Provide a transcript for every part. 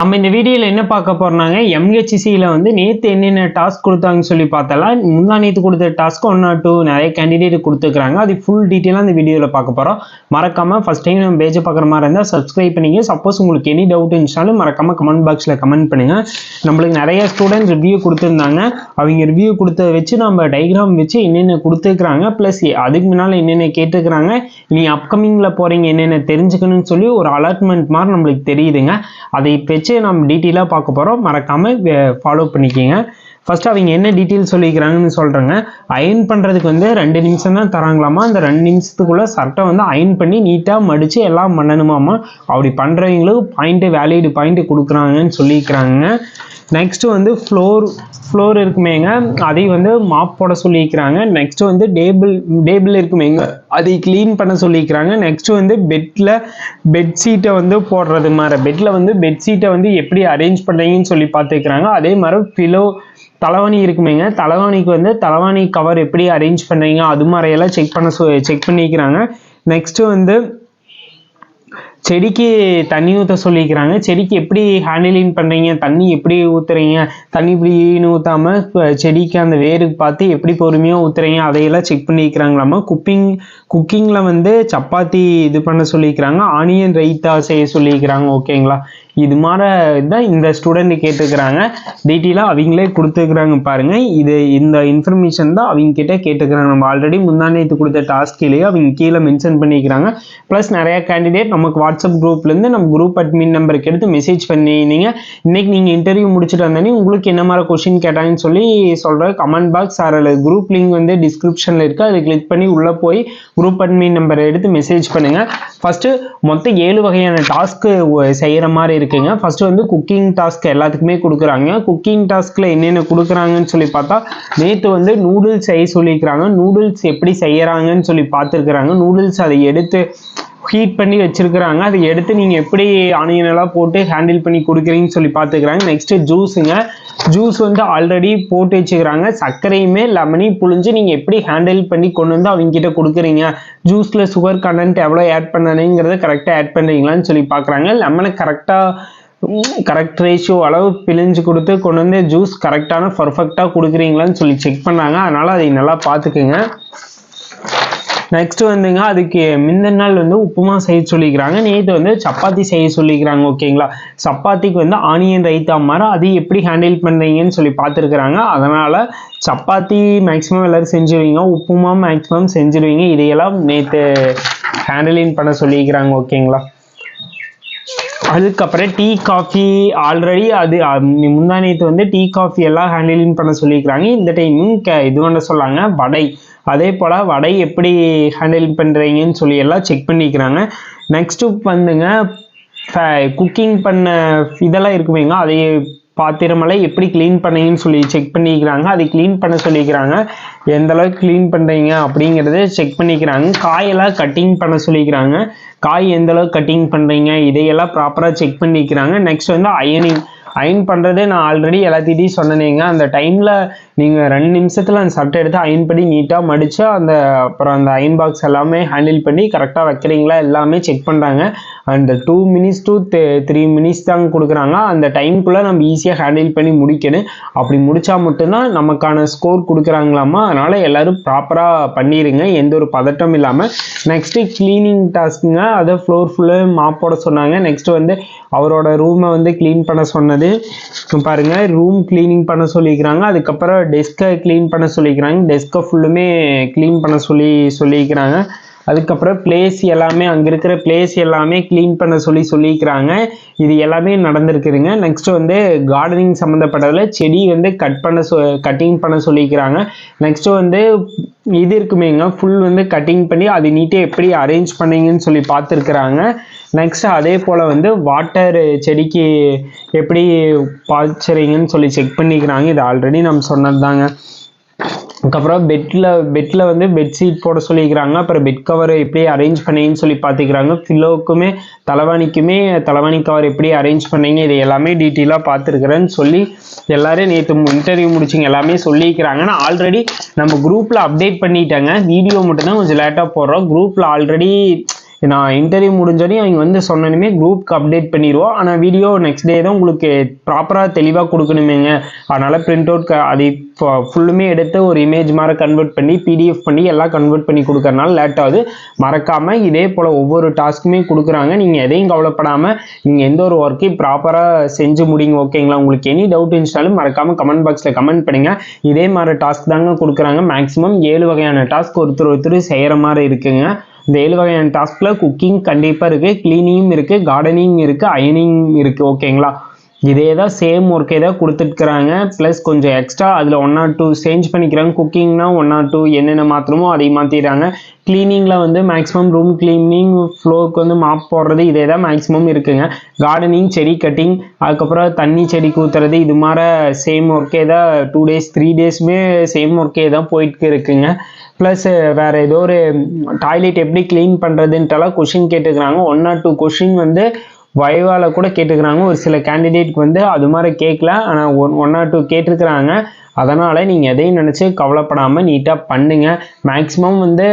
நம்ம இந்த வீடியோவில் என்ன பார்க்க போகிறோம்னாங்க எம்ஹெச்சிசியில் வந்து நேற்று என்னென்ன டாஸ்க் கொடுத்தாங்கன்னு சொல்லி பார்த்தாலாம் முந்தா நேற்று கொடுத்த டாஸ்க் ஒன் ஆர் டூ நிறைய கேண்டிடேட் கொடுத்துருக்காங்க அது ஃபுல் டீட்டெயிலாக அந்த வீடியோவில் பார்க்க போகிறோம் மறக்காமல் ஃபஸ்ட் டைம் நம்ம பேஜை பார்க்குற மாதிரி இருந்தால் சப்ஸ்கிரைப் பண்ணிங்க சப்போஸ் உங்களுக்கு எனி டவுட் இருந்துச்சாலும் மறக்காமல் கமெண்ட் பாக்ஸில் கமெண்ட் பண்ணுங்கள் நம்மளுக்கு நிறைய ஸ்டூடெண்ட் ரிவ்யூ கொடுத்துருந்தாங்க. அவங்க ரிவ்யூ கொடுத்த வச்சு நம்ம டைக்ராம் வச்சு என்னென்ன கொடுத்துருக்குறாங்க. ப்ளஸ் அதுக்கு முன்னால் என்னென்ன கேட்டுருக்குறாங்க. நீ அப்கமிங்கில் போகிறீங்க என்னென்ன தெரிஞ்சுக்கணும்னு சொல்லி ஒரு அலர்ட்மெண்ட் மாதிரி நம்மளுக்கு தெரியுதுங்க. அதை வச்சு நம்ம டீட்டெயிலாக பார்க்க போகிறோம் மறக்காமல் ஃபாலோ பண்ணிக்கிங்க. ஃபர்ஸ்ட் அவங்க என்ன டீட்டெயில் சொல்லிக்கிறாங்கன்னு சொல்கிறாங்க அயன் பண்ணுறதுக்கு வந்து ரெண்டு நிமிஷம் தான் தராங்களாமா? அந்த ரெண்டு நிமிஷத்துக்குள்ளே சட்டை வந்து அயன் பண்ணி நீட்டாக மடித்து எல்லாம் பண்ணணுமாமா? அப்படி பண்ணுறவங்களுக்கு பாயிண்ட்டு வேலிடு பாயிண்ட்டு கொடுக்குறாங்கன்னு சொல்லியிருக்கிறாங்க நெக்ஸ்ட்டு வந்து ஃப்ளோர் ஃப்ளோர் இருக்குமேங்க. அதை வந்து மாப் போட சொல்லியிருக்கிறாங்க. நெக்ஸ்ட்டு வந்து டேபிள் டேபிள் இருக்குமேங்க. அதை க்ளீன் பண்ண சொல்லியிருக்கிறாங்க. நெக்ஸ்ட்டு வந்து பெட்டில் பெட்ஷீட்டை வந்து போடுறது மாதிரி பெட்டில் வந்து பெட்ஷீட்டை வந்து எப்படி அரேஞ்ச் பண்ணுறீங்கன்னு சொல்லி பார்த்துக்கிறாங்க அதே மாதிரி பிலோ தலைவாணி இருக்குமேங்க. தலைவாணிக்கு வந்து தலைவாணி கவர் எப்படி அரேஞ்ச் பண்ணுறீங்க அது மாதிரியெல்லாம் செக் பண்ண சொ செக் பண்ணிக்கிறாங்க. நெக்ஸ்ட்டு வந்து செடிக்கு தண்ணி ஊற்ற சொல்லிக்கிறாங்க. செடிக்கு எப்படி ஹேண்டிலிங் பண்ணுறீங்க தண்ணி எப்படி ஊற்றுறீங்க தண்ணி இப்படின்னு ஊற்றாம செடிக்கு அந்த வேருக்கு பார்த்து எப்படி பொறுமையாக ஊற்றுறீங்க அதையெல்லாம் செக் பண்ணிக்கிறாங்களாமா. குக்கிங் குக்கிங்கில் வந்து சப்பாத்தி இது பண்ண சொல்லிக்கிறாங்க ஆனியன் ரைத்தா செய்ய சொல்லிக்கிறாங்க ஓகேங்களா இது மாதிரி தான் இந்த ஸ்டூடெண்ட் கேட்டுக்கிறாங்க. டீட்டெயிலாக அவங்களே கொடுத்துருக்குறாங்க பாருங்க. இது இந்த இன்ஃபர்மேஷன் தான் அவங்க கிட்டே கேட்டுக்கிறாங்க. நம்ம ஆல்ரெடி முந்தானேத்து கொடுத்த டாஸ்க்லேயே அவங்க கீழே மென்ஷன் பண்ணிக்கிறாங்க. ப்ளஸ் நிறைய கேண்டிடேட் நமக்கு வாட்ஸ்அப் குரூப்லேருந்து நம்ம குரூப் அட்மின் நம்பருக்கு எடுத்து மெசேஜ் பண்ணினீங்க. இன்னைக்கு நீங்கள் இன்டர்வியூ முடிச்சுட்டு வந்தோடனே உங்களுக்கு என்ன மாதிரி கொஷின் கேட்டாங்கன்னு சொல்லி சொல்கிற கமெண்ட் பாக்ஸ் அதில் குரூப் லிங்க் வந்து டிஸ்கிரிப்ஷனில் இருக்குது அதை கிளிக் பண்ணி உள்ளே போய் குரூப் அட்மின் நம்பரை எடுத்து மெசேஜ் பண்ணுங்கள் ஃபஸ்ட்டு மொத்தம் ஏழு வகையான டாஸ்க்கு செய்கிற மாதிரி இருக்குது இருக்குங்க. ஃபர்ஸ்ட் வந்து குக்கிங் டாஸ்க் எல்லாத்துக்குமே கொடுக்குறாங்க. குக்கிங் டாஸ்க்ல என்னென்ன கொடுக்குறாங்கன்னு சொல்லி பார்த்தா நேற்று வந்து நூடுல்ஸ் செய்ய சொல்லியிருக்கிறாங்க. நூடுல்ஸ் எப்படி செய்யறாங்கன்னு சொல்லி பார்த்துருக்குறாங்க. நூடுல்ஸ் அதை எடுத்து ஹீட் பண்ணி வச்சிருக்கிறாங்க. அதை எடுத்து நீங்கள் எப்படி ஆனியனெல்லாம் போட்டு ஹேண்டில் பண்ணி கொடுக்குறீங்கன்னு சொல்லி பார்த்துக்கிறாங்க. நெக்ஸ்ட் ஜூஸுங்க ஜூஸ் வந்து ஆல்ரெடி போட்டு வச்சுக்கிறாங்க. சர்க்கரையுமே லெமனையும் புழிஞ்சு நீங்கள் எப்படி ஹேண்டில் பண்ணி கொண்டு வந்து அவங்க கிட்ட கொடுக்குறீங்க ஜூஸில் சுகர் கண்டென்ட் எவ்வளோ ஆட் பண்ணணுங்கிறத கரெக்டாக ஆட் பண்ணுறீங்களான்னு சொல்லி பார்க்குறாங்க. லெமனை கரெக்டாக கரெக்ட் ரேஷியோ அளவு பிழிஞ்சு கொடுத்து கொண்டு வந்து ஜூஸ் கரெக்டான பர்ஃபெக்டாக கொடுக்குறீங்களான்னு சொல்லி செக் பண்ணாங்க. அதனால் அதை நல்லா பார்த்துக்குங்க. நெக்ஸ்ட் வந்துங்க அதுக்கு முந்தின நாள் வந்து உப்புமா செய்ய சொல்லிக்கிறாங்க. நேற்று வந்து சப்பாத்தி செய்ய சொல்லிக்கிறாங்க ஓகேங்களா? சப்பாத்திக்கு வந்து ஆனியன் ரைத்தா மாதிரி அது எப்படி ஹேண்டில் பண்ணுறீங்கன்னு சொல்லி பார்த்துருக்குறாங்க. அதனால் சப்பாத்தி மேக்ஸிமம் எல்லோரும் செஞ்சுருவீங்க உப்புமா மேக்ஸிமம் செஞ்சுருவீங்க. இதையெல்லாம் நேற்று ஹேண்டிலிங் பண்ண சொல்லிக்கிறாங்க ஓகேங்களா? அதுக்கப்புறம் டீ காஃபி ஆல்ரெடி அது முந்தா நேற்று வந்து டீ காஃபி எல்லாம் ஹேண்டிலிங் பண்ண சொல்லியிருக்கிறாங்க இந்த டைமும் க இது பண்ண சொல்லாங்க வடை. அதே போல் வடை எப்படி ஹேண்டில் பண்ணுறீங்கன்னு சொல்லி எல்லாம் செக் பண்ணிக்கிறாங்க. நெக்ஸ்ட்டு வந்துங்க குக்கிங் பண்ண இதெல்லாம் இருக்குமேங்க அதை பாத்திரமெல்லாம் எப்படி க்ளீன் பண்ணீங்கன்னு சொல்லி செக் பண்ணிக்கிறாங்க. அதை க்ளீன் பண்ண சொல்லிக்கிறாங்க. எந்த அளவுக்கு க்ளீன் பண்ணுறீங்க அப்படிங்கிறத செக் பண்ணிக்கிறாங்க. காயெல்லாம் கட்டிங் பண்ண சொல்லிக்கிறாங்க. காய் எந்த அளவுக்கு கட்டிங் பண்ணுறீங்க இதையெல்லாம் ப்ராப்பராக செக் பண்ணிக்கிறாங்க. நெக்ஸ்ட் வந்து அயனிங் அயன் பண்ணுறதே நான் ஆல்ரெடி எல்லாத்திட்டையும் சொன்னேங்க அந்த டைமில் நீங்கள் ரெண்டு நிமிஷத்தில் அந்த சட்டை எடுத்து அயன் பண்ணி நீட்டாக மடித்து அந்த அப்புறம் அந்த அயன் பாக்ஸ் எல்லாமே ஹேண்டில் பண்ணி கரெக்டாக வைக்கிறீங்களா? எல்லாமே செக் பண்ணுறாங்க அந்த two minutes to three minutes தாங்க கொடுக்குறாங்க. அந்த டைம்குள்ளே நம்ம ஈஸியாக ஹேண்டில் பண்ணி முடிக்கணும். அப்படி முடித்தா மட்டும்தான் நமக்கான ஸ்கோர் கொடுக்குறாங்களாமா? அதனால் எல்லோரும் ப்ராப்பராக பண்ணிடுங்க எந்த ஒரு பதட்டம் இல்லாமல் நெக்ஸ்ட்டு க்ளீனிங் டாஸ்க்குங்க அதை ஃப்ளோர் ஃபுல்லாக மாப்போட சொன்னாங்க. நெக்ஸ்ட்டு வந்து அவரோட ரூமை வந்து க்ளீன் பண்ண சொன்னது. பாருங்கள் ரூம் க்ளீனிங் பண்ண சொல்லிக்கிறாங்க. அதுக்கப்புறம் டெஸ்க்கை க்ளீன் பண்ண சொல்லிக்கிறாங்க. டெஸ்க்கை ஃபுல்லுமே க்ளீன் பண்ண சொல்லி சொல்லிக்கிறாங்க. அதுக்கப்புறம் பிளேஸ் எல்லாமே அங்கே இருக்கிற பிளேஸ் எல்லாமே க்ளீன் பண்ண சொல்லி சொல்லியிருக்கிறாங்க. இது எல்லாமே நடந்திருக்குதுங்க. நெக்ஸ்ட் வந்து கார்டனிங் சம்மந்தப்பட்டதில் செடி வந்து கட் பண்ண சொ கட்டிங் பண்ண சொல்லியிருக்கிறாங்க. நெக்ஸ்ட் வந்து இது இருக்குமேங்க ஃபுல் வந்து கட்டிங் பண்ணி அது நீட்டாக எப்படி அரேஞ்ச் பண்ணீங்கன்னு சொல்லி பார்த்துருக்குறாங்க. நெக்ஸ்ட் அதே போல் வந்து வாட்டர் செடிக்கு எப்படி பாய்ச்சறீங்கன்னு சொல்லி செக் பண்ணிக்கிறாங்க. இது ஆல்ரெடி நம்ம சொன்னது தாங்க அதுக்கப்புறம் பெட்டில் பெட்டில் வந்து பெட்ஷீட் போட சொல்லியிருக்கிறாங்க. அப்புறம் பெட் கவர் எப்படி அரேஞ்ச் பண்ணீங்கன்னு சொல்லி பார்த்துக்கிறாங்க. ஃபில்லோவுக்குமே தலைவாணிக்குமே தலைவாணி கவர் எப்படி அரேஞ்ச் பண்ணீங்க இது எல்லாமே டீட்டெயிலாக பார்த்துருக்குறேன்னு சொல்லி எல்லாரும் நேற்று இன்டர்வியூ முடிச்சிங்க எல்லாமே சொல்லிக்கிறாங்க நான் ஆல்ரெடி நம்ம குரூப்பில் அப்டேட் பண்ணிட்டாங்க. வீடியோ மட்டும்தான் கொஞ்சம் லேட்டாக போடுறோம். குரூப்பில் ஆல்ரெடி நான் இன்டர்வியூ முடிஞ்சோடனே அவங்க வந்து சொன்னனுமே குரூப்க்கு அப்டேட் பண்ணிடுவோம் ஆனால் வீடியோ நெக்ஸ்ட் டே தான் உங்களுக்கு ப்ராப்பராக தெளிவாக கொடுக்கணுமேங்க. அதனால் பிரிண்ட் அவுட் அதை ஃபுல்லுமே எடுத்து ஒரு இமேஜ் மாதிரி கன்வெர்ட் பண்ணி பிடிஎஃப் பண்ணி எல்லாம் கன்வெர்ட் பண்ணி கொடுக்கறனால லேட் ஆகுது. மறக்காமல் இதே போல் ஒவ்வொரு டாஸ்க்குமே கொடுக்குறாங்க. நீங்கள் எதையும் கவலைப்படாமல் நீங்கள் எந்த ஒரு ஒர்க்கையும் ப்ராப்பராக செஞ்சு முடிங்க ஓகேங்களா உங்களுக்கு எனி டவுட் இருந்துச்சாலும் மறக்காமல் கமெண்ட் பாக்ஸில் கமெண்ட் பண்ணுங்க. இதே மாதிரி டாஸ்க் தாங்க கொடுக்குறாங்க. மேக்ஸிமம் ஏழு வகையான டாஸ்க் ஒருத்தர் ஒருத்தர் செய்கிற மாதிரி இருக்குங்க. இந்த ஏழு வகையான டாஸ்கில் குக்கிங் கண்டிப்பாக இருக்குது க்ளீனிங் இருக்குது கார்டனிங் இருக்குது அயனிங் இருக்குது ஓகேங்களா இதே தான் சேம் ஒர்க்கே தான் கொடுத்துருக்குறாங்க. ப்ளஸ் கொஞ்சம் எக்ஸ்ட்ரா அதில் ஒன் ஆர் டூ சேஞ்ச் பண்ணிக்கிறாங்க. குக்கிங்னா ஒன் ஆர் டூ என்னென்ன மாற்றணுமோ அதை மாற்றிடுறாங்க க்ளீனிங்கில் வந்து மேக்ஸிமம் ரூம் க்ளீனிங் ஃப்ளோருக்கு வந்து மாப் போடுறது இதே தான் மேக்ஸிமம் இருக்குங்க. கார்டனிங் செடி கட்டிங் அதுக்கப்புறம் தண்ணி செடி ஊற்றுறது இது மாதிரி சேம் ஒர்க்கே தான் டூ டேஸ் த்ரீ டேஸுமே சேம் ஒர்க்கே தான் போயிட்டு இருக்குங்க. ப்ளஸ் வேறு ஏதோ ஒரு டாய்லெட் எப்படி க்ளீன் பண்ணுறதுன்ட்டெல்லாம் கொஷின் கேட்டுக்கிறாங்க. ஒன் ஆர் டூ கொஷின் வந்து வைவால கூட கேட்டுக்கிறாங்க. ஒரு சில கேண்டிடேட்க்கு வந்து அது மாதிரி கேட்கல ஆனால் ஒன் ஒன் ஆர் டூ கேட்டிருக்கிறாங்க. அதனால் நீங்கள் எதையும் நினச்சி கவலைப்படாமல் நீட்டாக பண்ணுங்கள் மேக்ஸிமம் வந்து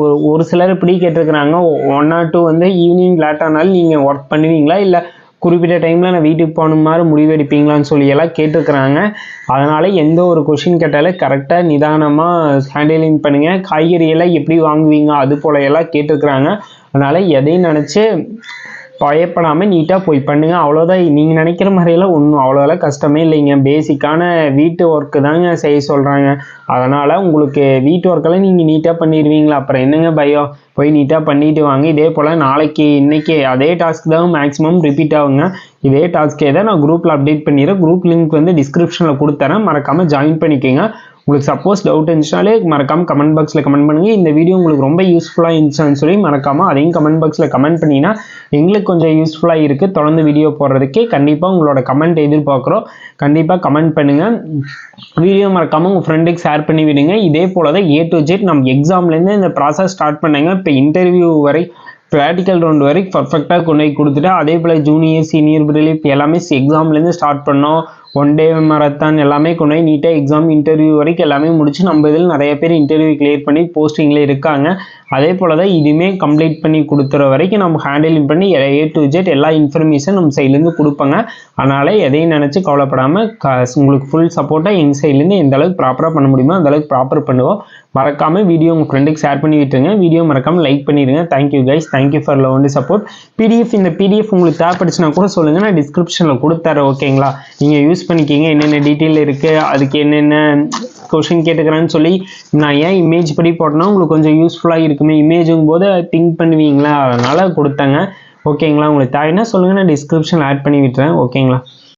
ஒரு ஒரு சிலர் இப்படி கேட்டிருக்கிறாங்க. ஒன் ஆர் டூ வந்து ஈவினிங் லேட் ஆனாலும் நீங்கள் ஒர்க் பண்ணுவீங்களா? இல்லை குறிப்பிட்ட டைமில் நான் வீட்டுக்கு போன மாதிரி முடிவெடுப்பீங்களான்னு சொல்லி எல்லாம் கேட்டிருக்கிறாங்க. அதனால் எந்த ஒரு கொஷின் கேட்டாலும் கரெக்டாக நிதானமாக ஹேண்டிலிங் பண்ணுங்கள் காய்கறியெல்லாம் எப்படி வாங்குவீங்க? அது போல எல்லாம் கேட்டிருக்கிறாங்க. அதனால் எதையும் நினச்சி பயப்படாமல் நீட்டாக போய் பண்ணுங்க. அவ்வளோதான் நீங்கள் நினைக்கிற மாதிரியெல்லாம் ஒன்றும் அவ்வளோலாம் கஷ்டமே இல்லைங்க. பேசிக்கான வீட்டு ஒர்க்கு தாங்க செய்ய சொல்கிறாங்க அதனால் உங்களுக்கு வீட்டு ஒர்க்கெல்லாம் நீங்கள் நீட்டாக பண்ணிடுவீங்களா? அப்புறம் என்னங்க பயம்? போய் நீட்டாக பண்ணிட்டு வாங்க. இதே போல் நாளைக்கு இன்றைக்கி அதே டாஸ்க் தான் மேக்ஸிமம் ரிப்பீட் ஆகுங்க. இதே டாஸ்க்கே தான் நான் குரூப்பில் அப்டேட் பண்ணிடுறேன். குரூப் லிங்க் வந்து டிஸ்கிரிப்ஷனில் கொடுத்துறேன். மறக்காமல் ஜாயின் பண்ணிக்கோங்க. உங்களுக்கு சப்போஸ் டவுட் இருந்துச்சுனாலே மறக்காம கமெண்ட் பாக்ஸில் கமெண்ட் பண்ணுங்க. இந்த வீடியோ உங்களுக்கு ரொம்ப யூஸ்ஃபுல்லாக இருந்துச்சுன்னு சொல்லி மறக்காம அதையும் கமெண்ட் பாக்ஸில் கமெண்ட் பண்ணிங்கன்னா எங்களுக்கு கொஞ்சம் யூஸ்ஃபுல்லாக இருக்குது தொடர்ந்து வீடியோ போடுறதுக்கு கண்டிப்பாக உங்களோட கமெண்ட் எதிர்பார்க்குறோம். கண்டிப்பாக கமெண்ட் பண்ணுங்கள் வீடியோ மறக்காமல் உங்கள் ஃப்ரெண்டுக்கு ஷேர் பண்ணி விடுங்க. இதே போல தான் ஏ டு ஜெட் நம்ம எக்ஸாம்லேருந்து இந்த ப்ராசஸ் ஸ்டார்ட் பண்ணாங்க. இப்போ இன்டர்வியூ வரை ப்ராக்டிக்கல் ரவுண்ட் வரைக்கும் பர்ஃபெக்டாக கொண்டு போய் கொடுத்துட்டு அதே போல் ஜூனியர் சீனியர் பிரிலிப் எல்லாமே எக்ஸாம்லேருந்து ஸ்டார்ட் பண்ணோம். ஒன் டே மரத்தான் எல்லாமே கொண்டு போய் நீட்டாக எக்ஸாம் இன்டர்வியூ வரைக்கும் எல்லாமே முடிச்சு நம்ம இதில் நிறைய பேர் இன்டர்வியூ கிளியர் பண்ணி போஸ்டிங்கில் இருக்காங்க. அதே போல் தான் இதுவுமே கம்ப்ளீட் பண்ணி கொடுத்துற வரைக்கும் நம்ம ஹேண்டிலிங் பண்ணி ஏ டு ஜெட் எல்லா இன்ஃபர்மேஷன் நம்ம சைட்லேருந்து கொடுப்பாங்க. அதனால் எதையும் நினச்சி கவலைப்படாமல் க உங்களுக்கு ஃபுல் சப்போர்ட்டாக எங்கள் சைட்லேருந்து எந்த அளவுக்கு ப்ராப்பராக பண்ண முடியுமோ அந்த அளவுக்கு ப்ராப்பர் பண்ணுவோம். மறக்காமல் வீடியோ உங்கள் ஃப்ரெண்டுக்கு ஷேர் பண்ணி விட்டுருங்க. வீடியோ மறக்காமல் லைக் பண்ணிடுங்க. Thank you guys thank you for love and support PDF இந்த பிடிஎஃப் உங்களுக்கு தேவைப்படுச்சுன்னா கூட சொல்லுங்கள் நான் டிஸ்கிரிப்ஷனில் கொடுத்துறேன். ஓகேங்களா நீங்கள் யூஸ் யூஸ் பண்ணிக்கிங்க. என்னென்ன டீட்டெயில் இருக்குது அதுக்கு என்னென்ன கொஷின் கேட்டுக்கிறேன்னு சொல்லி நான் ஏன் இமேஜ் படி போட்டேன்னா உங்களுக்கு கொஞ்சம் யூஸ்ஃபுல்லாக இருக்குமே. இமேஜுங்கும் போது திங்க் பண்ணுவீங்களா? அதனால் கொடுத்தேங்க. ஓகேங்களா உங்களுக்கு தேவைன்னா சொல்லுங்கள் நான் டிஸ்கிரிப்ஷன் ஆட் பண்ணி விட்டுறேன். ஓகேங்களா